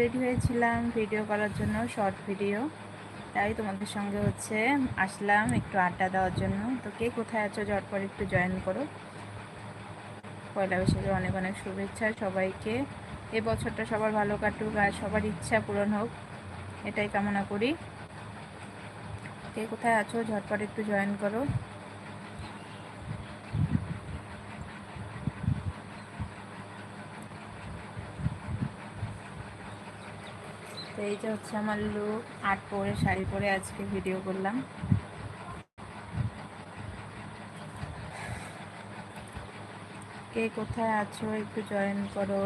Ready হয়েছিলাম video করার জন্য শর্ট ভিডিও তাই তোমাদের সঙ্গে হচ্ছে আসলাম একটু আড্ডা দেওয়ার জন্য। তো কে কোথায় আছো ঝটপট একটু জয়েন করো। পয়লা বৈশাখে অনেক অনেক শুভেচ্ছা সবাইকে। এ বছরটা সবার ভালো কাটুক আর সবার ইচ্ছা পূরণ হোক। এটাই কামনা করি। কে কোথায় আছো ঝটপট একটু জয়েন করো তো এই যে হচ্ছে আমার লুক আট পরে শাড়ি পরে আজকে ভিডিও করলাম। কে কোথায় আছো একটু জয়েন করো।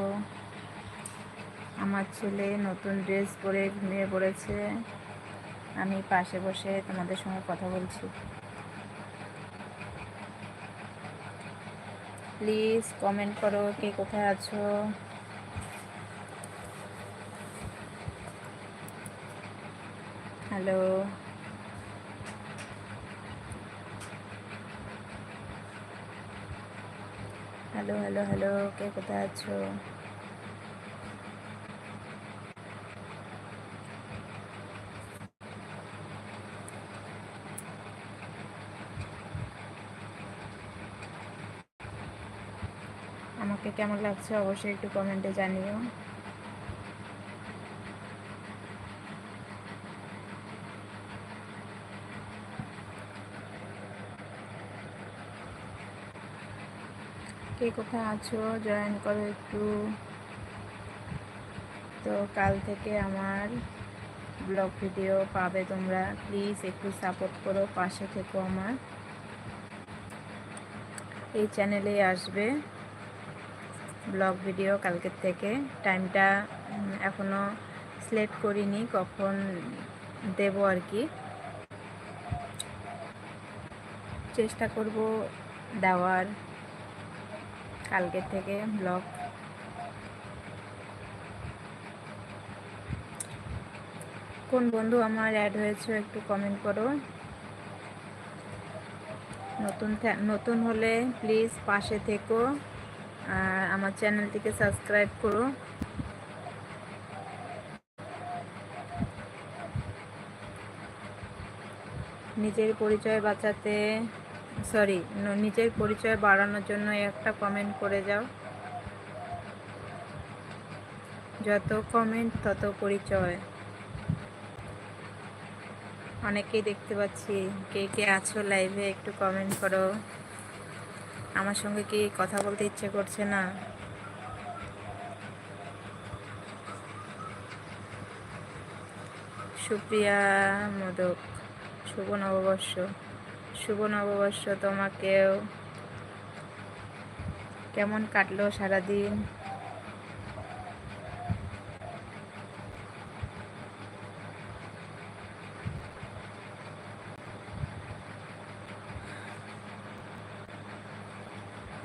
আমার ছেলে নতুন ড্রেস পরে ঘুমিয়ে পড়েছে। আমি পাশে বসে তোমাদের সঙ্গে কথা বলছি। প্লিজ কমেন্ট করো কে কোথায় আছো। হ্যালো। হ্যালো হ্যালো হ্যালো কে কোথায় আছো? আমাকে কেমন লাগছে অবশ্যই একটু কমেন্টে জানিও। কে কোথায় আছো? জয়েন করো একটু। তো কাল থেকে আমার ব্লগ ভিডিও পাবে তোমরা। প্লিজ একটু সাপোর্ট করো, পাশে থেকো আমার। এই চ্যানেলে আসবে ব্লগ ভিডিও কালকের থেকে। টাইমটা এখনও সিলেক্ট করিনি, কখন দেব আর কি। চেষ্টা করব দেওয়ার। কালকের থেকে ব্লগ কোন বন্ধু আমার অ্যাড হয়েছে একটু কমেন্ট করো। নতুন নতুন হলে প্লিজ পাশে থেকো আর আমার চ্যানেলটিকে সাবস্ক্রাইব করো। নিজের পরিচয় বাঁচাতে সরি নিজের পরিচয় বাড়ানোর জন্য একটা কমেন্ট করে যাও। যত কমেন্ট তত পরিচয়। অনেকেই দেখতে পাচ্ছি, কে কে আছো লাইভে একটু কমেন্ট করো। আমার সঙ্গে কি কথা বলতে ইচ্ছে করছে না? সুপ্রিয়া, মোদক, শুভ নববর্ষ। শুভ নববর্ষ তোমাকেও। কেমন কাটলো সারাদিন?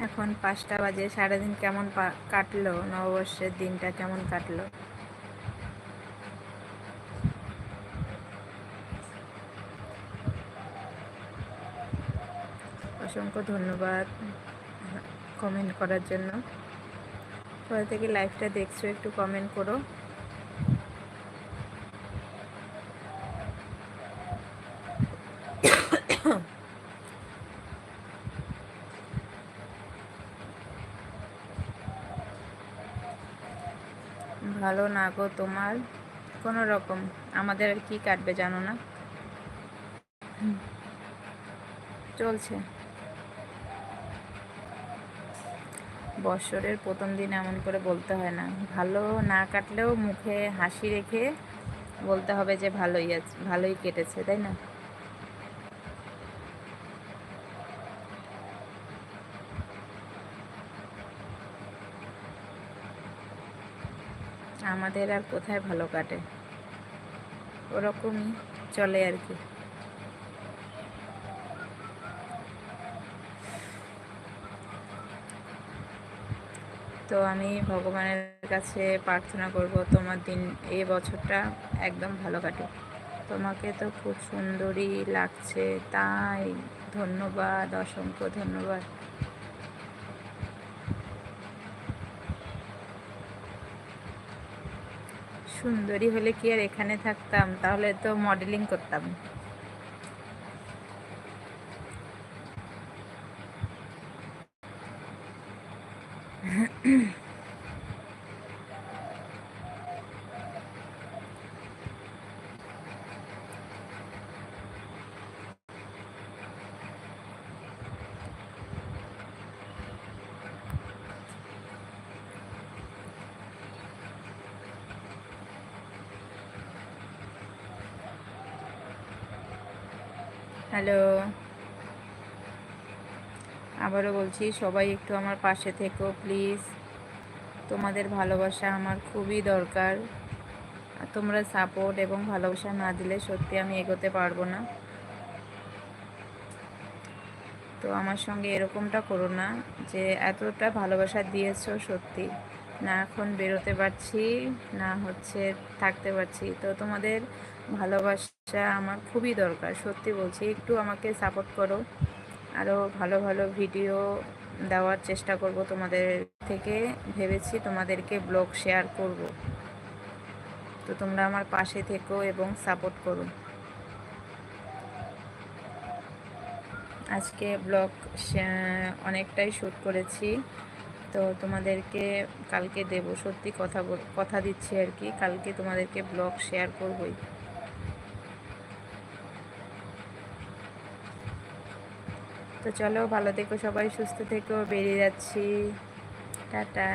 এখন পাঁচটা বাজে, সারাদিন কেমন কাটলো? নববর্ষের দিনটা কেমন কাটলো? অসংখ্য ধন্যবাদ কমেন্ট করার জন্য। কোথা থেকে লাইভটা দেখছ, একটু কমেন্ট করো। ভালো না গো তোমার? কোনো রকম। আমাদের আর কি কাটবে জানো না? চলছে। বৎসরের প্রথম দিন এমন করে বলতে হয় না। ভালো না কাটলেও মুখে হাসি রেখে বলতে হবে যে ভালোই আছে, ভালোই কেটেছে, তাই না? আমাদের আর কোথায় ভালো কাটে? ওরকমই চলে আর কি। তো আমি ভগবানের কাছে প্রার্থনা করব তোমার দিন এই বছরটা একদম ভালো কাটে তোমাকে তো খুব সুন্দরী লাগছে, তাই ধন্যবাদ, অসংখ্য ধন্যবাদ। সুন্দরী হলে কি আর এখানে থাকতাম? তাহলে তো মডেলিং করতাম। হ্যালো। আবারও বলছি সবাই একটু আমার পাশে থেকো প্লিজ। তোমাদের ভালোবাসা আমার খুবই দরকার। তোমরা সাপোর্ট এবং ভালোবাসা না দিলে সত্যি আমি এগোতে পারব না। তো আমার সঙ্গে এরকমটা করো না যে এতটা ভালোবাসা দিয়েছ সত্যি। না এখন বেরোতে পারছি, না হচ্ছে থাকতে পারছি। তো তোমাদের ভালোবাসা আমার খুবই দরকার, সত্যি বলছি। একটু আমাকে সাপোর্ট করো। আরও ভালো ভালো ভিডিও দেওয়ার চেষ্টা করব তোমাদের থেকে ভেবেছি তোমাদেরকে ব্লগ শেয়ার করব। তো তোমরা আমার পাশে থেকো এবং সাপোর্ট করো। আজকে ব্লগ অনেকটাই শ্যুট করেছি। তো তোমাদেরকে কালকে দেব। সত্যি কথা কথা দিচ্ছি আর কি। কালকে তোমাদেরকে ব্লগ শেয়ার করবই। তো চলো ভালো থেকো সবাই সুস্থ থেকো বেরিয়ে যাচ্ছি। টাটা।